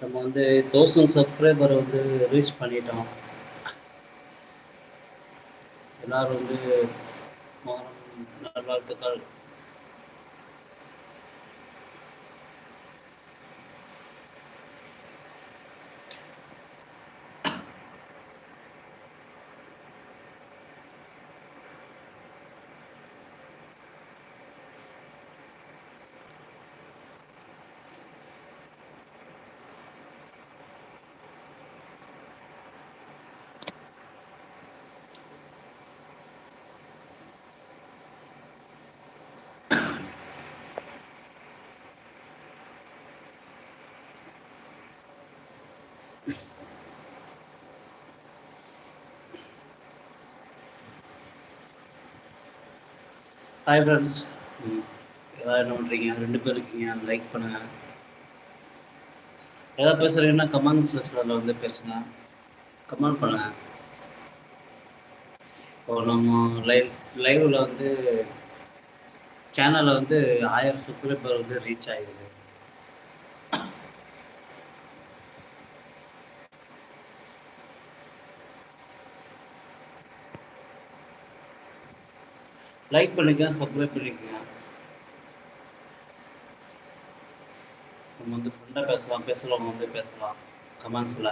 நம்ம வந்து thousand subscriber வந்து ரீச் பண்ணிட்டோம். எல்லாரும் வந்து நல்வாழ்த்துக்கள். ஹாய் ஃப்ரெண்ட்ஸ் எதாவது என்ன பண்ணுறீங்க ரெண்டு பேர் இருக்கீங்க. லைக் பண்ணுங்கள் எதாவது பேசுகிறீங்கன்னா கமெண்ட் செக்ஷனில் வந்து பேசுங்க. கமெண்ட் பண்ணுங்கள் இப்போ நம்ம லைவ் லைவில் வந்து சேனலில் வந்து ஆயிரம் சப்ஸ்கிரைபர் வந்து ரீச் ஆகிடுது லைக் பண்ணிக்க சப்ஸ்கிரைப் பண்ணிக்கோங்க. நம்ம வந்து ஃப்ரெண்டாக பேசலாம் பேசலாம் வந்து பேசலாம். கமெண்ட்ஸில்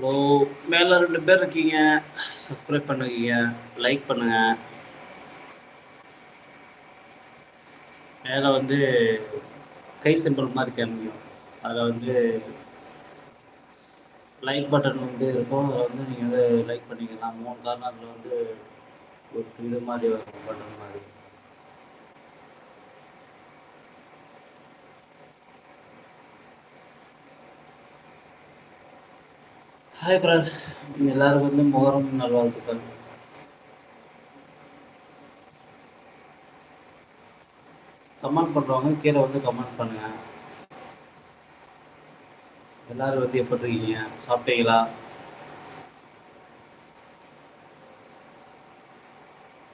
ஹலோ மேலே ரெண்டு பேர் இருக்கீங்க. சப்ஸ்கிரைப் பண்ணுவீங்க லைக் பண்ணுங்க. மேலே வந்து கை சிம்பிள் மாதிரி காமிக்கும். அதில் வந்து லைக் பட்டன் வந்து இருக்கும். அதில் வந்து நீங்கள் வந்து லைக் பண்ணிக்கலாம். மூணு அதில் வந்து ஒரு இது மாதிரி வரும். பட்டன் மாதிரி. ஹாய் ஃப்ரெண்ட்ஸ் எல்லாருக்கும் வந்து முகரம் நல்வாழ்த்துக்கள். கமெண்ட் பண்ணுறவங்க கீழே வந்து கமெண்ட் பண்ணுங்க. எல்லாரும் வந்து எப்படி இருக்கீங்க? சாப்பிட்டீங்களா?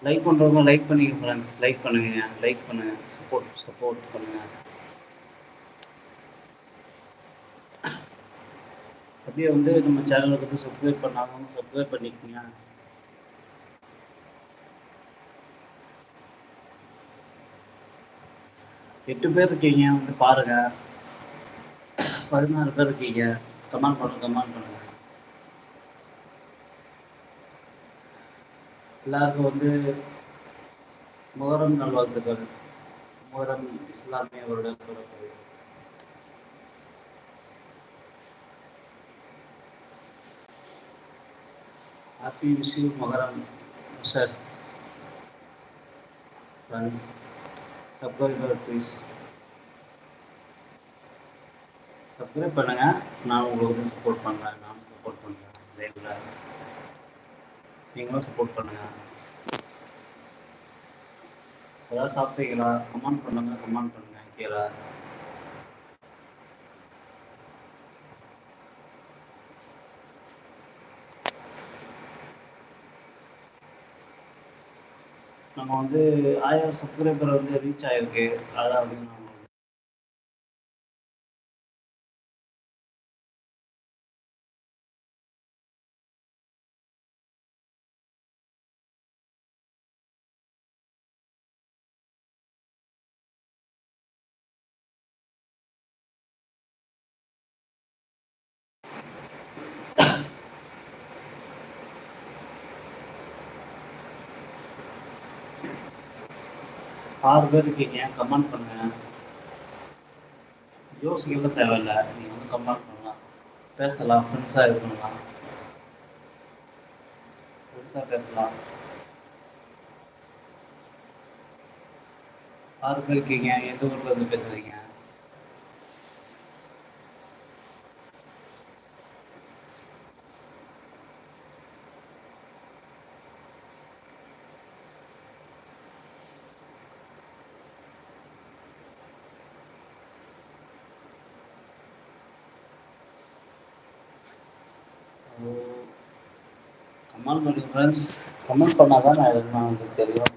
லைக் பண்ணுறவங்க லைக் பண்ணிக்க ஃப்ரெண்ட்ஸ் லைக் பண்ணுங்க. லைக் பண்ணுங்க. சப்போர்ட் சப்போர்ட் பண்ணுங்க. அப்படியே வந்து நம்ம சேனலுக்கு வந்து சப்ஸ்கிரைப் பண்ணாதவங்க சப்ஸ்கிரைப் பண்ணிக்கோங்க. எட்டு பேர் இருக்கீங்க வந்து பாருங்க. பதினாறு பேர் இருக்கீங்க. கமெண்ட் பண்ணுங்க கமெண்ட் பண்ணுங்க. எல்லாருக்கும் வந்து முகரம் நல்வாழ்த்துக்கள். முகரம் இஸ்லாமிய வருட பிறப்பு happy wish you Muharram wishers subscriber please subscribe பண்ணுங்க. நான் உங்களுக்கு வந்து சப்போர்ட் பண்ணுறேன் நானும் சப்போர்ட் பண்ணுறேன் லைவில் நீங்களும் சப்போர்ட் பண்ணுங்க. ஏதாவது சாப்பிட்டீங்களா? கமெண்ட் பண்ணுங்க. கமெண்ட் பண்ணுங்க. கீழே நம்ம வந்து ஆயிரம் சப்ஸ்கிரைபர் வந்து ரீச் ஆயிருக்கு. அதான் ஆறு பேர் இருக்கீங்க கமெண்ட் பண்ணுங்க. யோசிக்கல தேவையில்ல நீங்கள் வந்து கமெண்ட் பண்ணலாம். பேசலாம் ஃப்ரெண்ட்ஸாக இது பண்ணலாம். ஃப்ரெண்ட்ஸாக பேசலாம். ஆறு பேர் இருக்கீங்க எந்த ஊரில் இருந்து பேசுகிறீங்க கமெண்ட் பண்ணுங்க ஃப்ரெண்ட்ஸ் கமெண்ட் பண்ணாதான் நான் எதுனா வந்து தெரியும்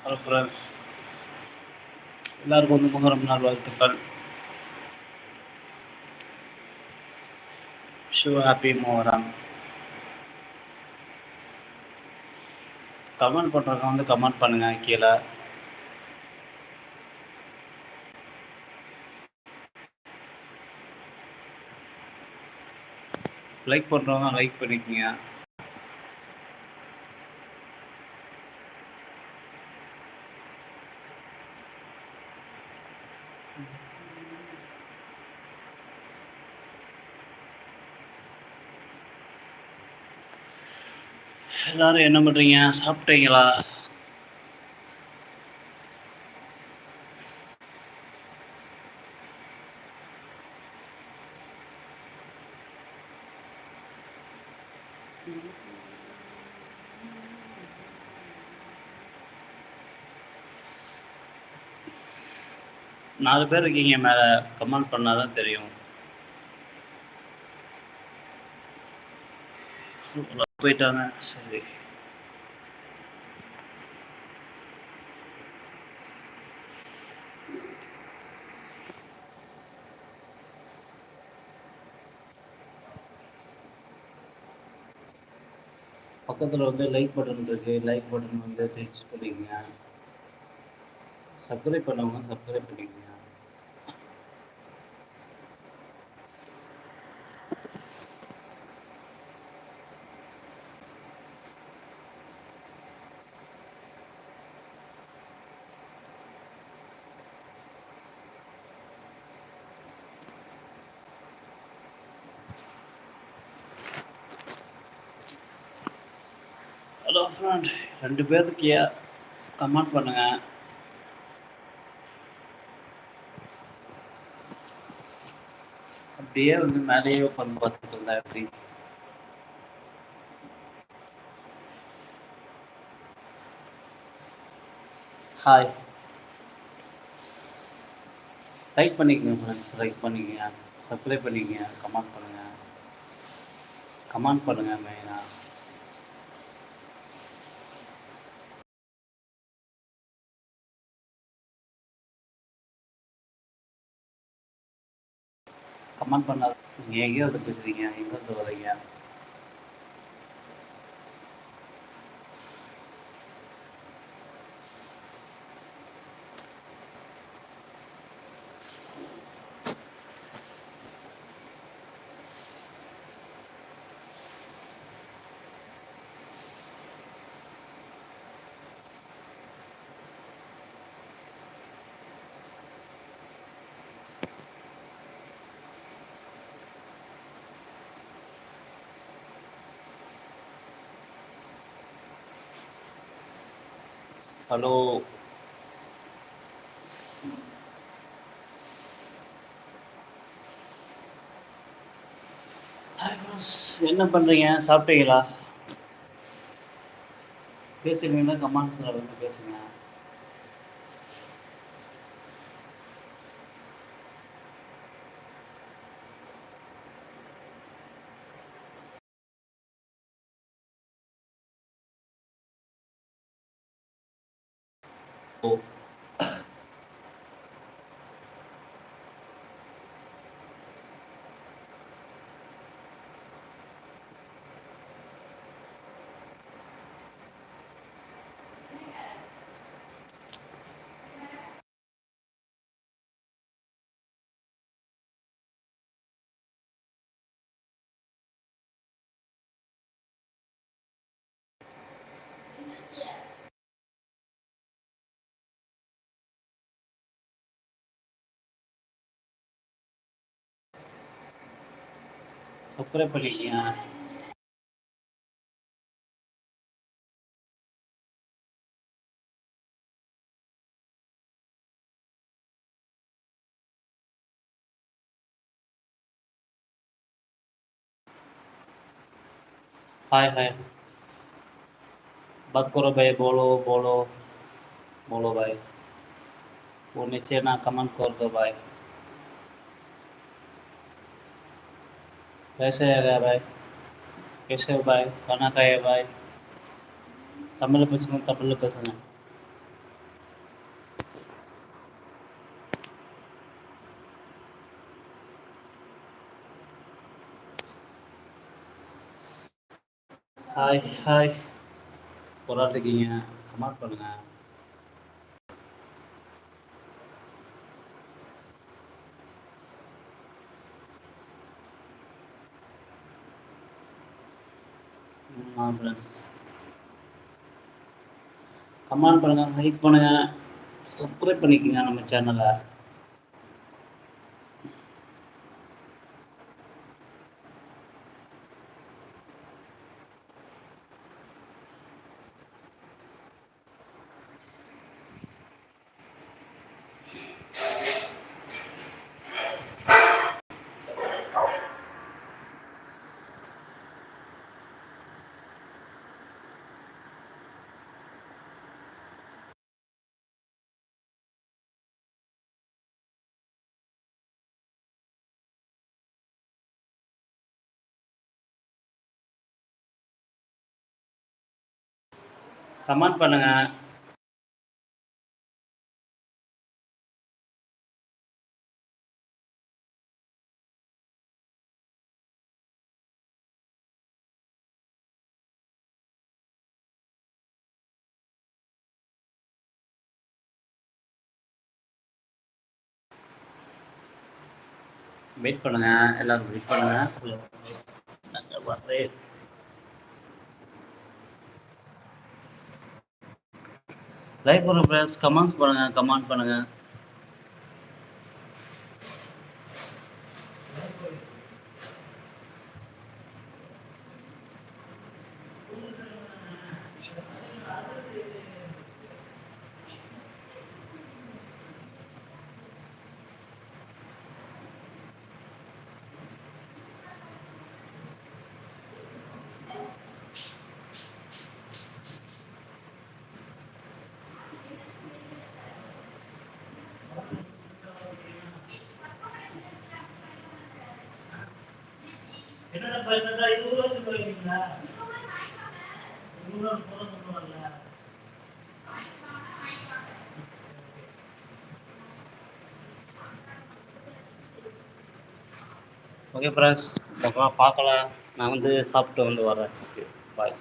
ஹலோ ஃப்ரெண்ட்ஸ் எல்லாருக்கும் வந்து முகரம் நாள் வாழ்த்துக்கள். Shoe happy மோகரம். கமெண்ட் பண்ணுறவங்க வந்து கமெண்ட் பண்ணுங்கள் கீழே. லைக் பண்ணுறவங்க லைக் பண்ணிக்கோங்க. எல்லாரும் என்ன பண்ணுறீங்க சாப்பிட்டீங்களா? நாலு பேர் இருக்கீங்க மேலே. கமெண்ட் பண்ணால் தான் தெரியும். போயிட்டாங்க. சரி. பக்கத்தில் வந்து லைக் பட்டன் இருக்கு. லைக் பட்டன் வந்து டச் பண்ணிக்கங்க சப்ஸ்கிரைப் பண்ணவங்க சப்ஸ்கிரைப் பண்ணிக்கங்க ஹலோ ஃப்ரெண்ட் ரெண்டு பேருக்கு கமெண்ட் பண்ணுங்க. அப்படியே வந்து மேலேயே உட்காந்து பார்த்துட்டு இருந்தா எப்படி? ஹாய் லைக் பண்ணிக்கங்க ஃப்ரெண்ட்ஸ் லைக் பண்ணிக்கங்க. சப்ஸ்கிரைப் பண்ணிக்கங்க. கமெண்ட் பண்ணுங்கள் கமெண்ட் பண்ணுங்கள் மெயினாக கமெண்ட் பண்ணாது நீங்கள் எங்கேயோ வந்து பேசுகிறீங்க எங்கேருந்து வரீங்க? ஹலோ என்ன பண்ணுறீங்க சாப்பிட்டீங்களா? பேசுகிறீங்கன்னா கமெண்ட்ஸில் வந்து பேசுங்க. Oh. हाय हाय। बात करो भाई, बोलो बोलो बोलो भाई। वो नीचे ना कमेंट कर दो भाई। कैसे है गया भाई कैसे हो भाई खाना खाए भाई தமிழில் பேசுங்க தமிழில் பேசுங்க ஹாய் ஹாய் ஒரு இருக்கீங்க கமெண்ட் பண்ணுங்கள் கமெண்ட் பண்ணுங்கள் லைக் பண்ணுங்கள் சப்ஸ்கிரைப் பண்ணிக்கோங்க நம்ம சேனலை கமெண்ட் பண்ணுங்கள் வெயிட் பண்ணுங்க. எல்லாரும் வெயிட் பண்ணுங்க. லைக் பண்ணுங்க ஃப்ரெண்ட்ஸ் கமெண்ட்ஸ் பண்ணுங்க கமெண்ட் பண்ணுங்க. இருபது ரூபா சொல்லுவீங்களா இருபது ரூபா ஓகே ஃப்ரெண்ட்ஸ் பார்க்கலாம். நான் வந்து சாப்பிட்டு வந்து வரேன் ஓகே பாய்